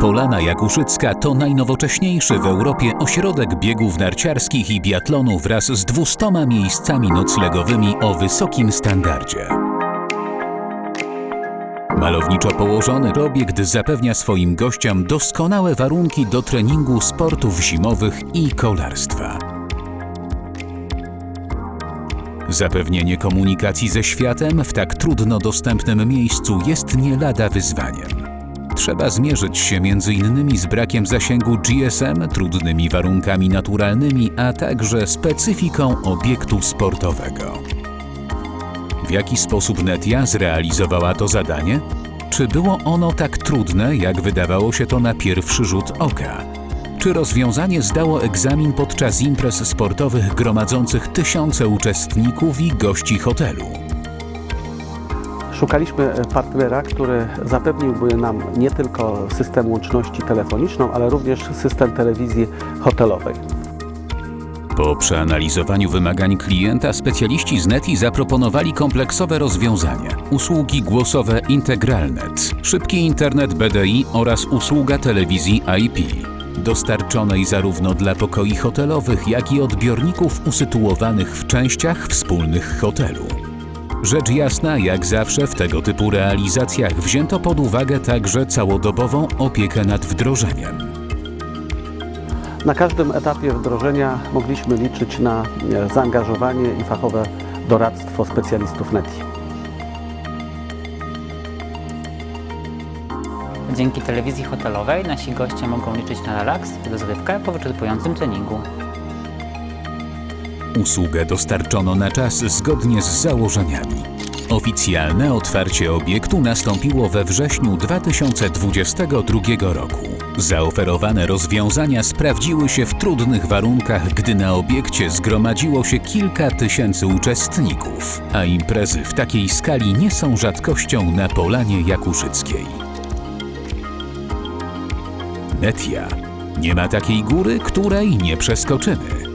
Polana Jakuszycka to najnowocześniejszy w Europie ośrodek biegów narciarskich i biatlonu wraz z 200 miejscami noclegowymi o wysokim standardzie. Malowniczo położony obiekt zapewnia swoim gościom doskonałe warunki do treningu sportów zimowych i kolarstwa. Zapewnienie komunikacji ze światem w tak trudno dostępnym miejscu jest nie lada wyzwaniem. Trzeba zmierzyć się m.in. z brakiem zasięgu GSM, trudnymi warunkami naturalnymi, a także specyfiką obiektu sportowego. W jaki sposób Netia zrealizowała to zadanie? Czy było ono tak trudne, jak wydawało się to na pierwszy rzut oka? Czy rozwiązanie zdało egzamin podczas imprez sportowych gromadzących tysiące uczestników i gości hotelu? Szukaliśmy e, partnera, który zapewniłby nam nie tylko system łączności telefoniczną, ale również system telewizji hotelowej. Po przeanalizowaniu wymagań klienta specjaliści z Neti zaproponowali kompleksowe rozwiązanie. Usługi głosowe Integralnet, szybki internet BDI oraz usługa telewizji IP. Dostarczonej zarówno dla pokoi hotelowych, jak i odbiorników usytuowanych w częściach wspólnych hotelu. Rzecz jasna, jak zawsze w tego typu realizacjach wzięto pod uwagę także całodobową opiekę nad wdrożeniem. Na każdym etapie wdrożenia mogliśmy liczyć na e, zaangażowanie i fachowe doradztwo specjalistów NETI. Dzięki telewizji hotelowej nasi goście mogą liczyć na relaks i rozrywkę po wyczerpującym treningu. Usługę dostarczono na czas zgodnie z założeniami. Oficjalne otwarcie obiektu nastąpiło we wrześniu 2022 roku. Zaoferowane rozwiązania sprawdziły się w trudnych warunkach, gdy na obiekcie zgromadziło się kilka tysięcy uczestników, a imprezy w takiej skali nie są rzadkością na Polanie Jakuszyckiej. Netia. Nie ma takiej góry, której nie przeskoczymy.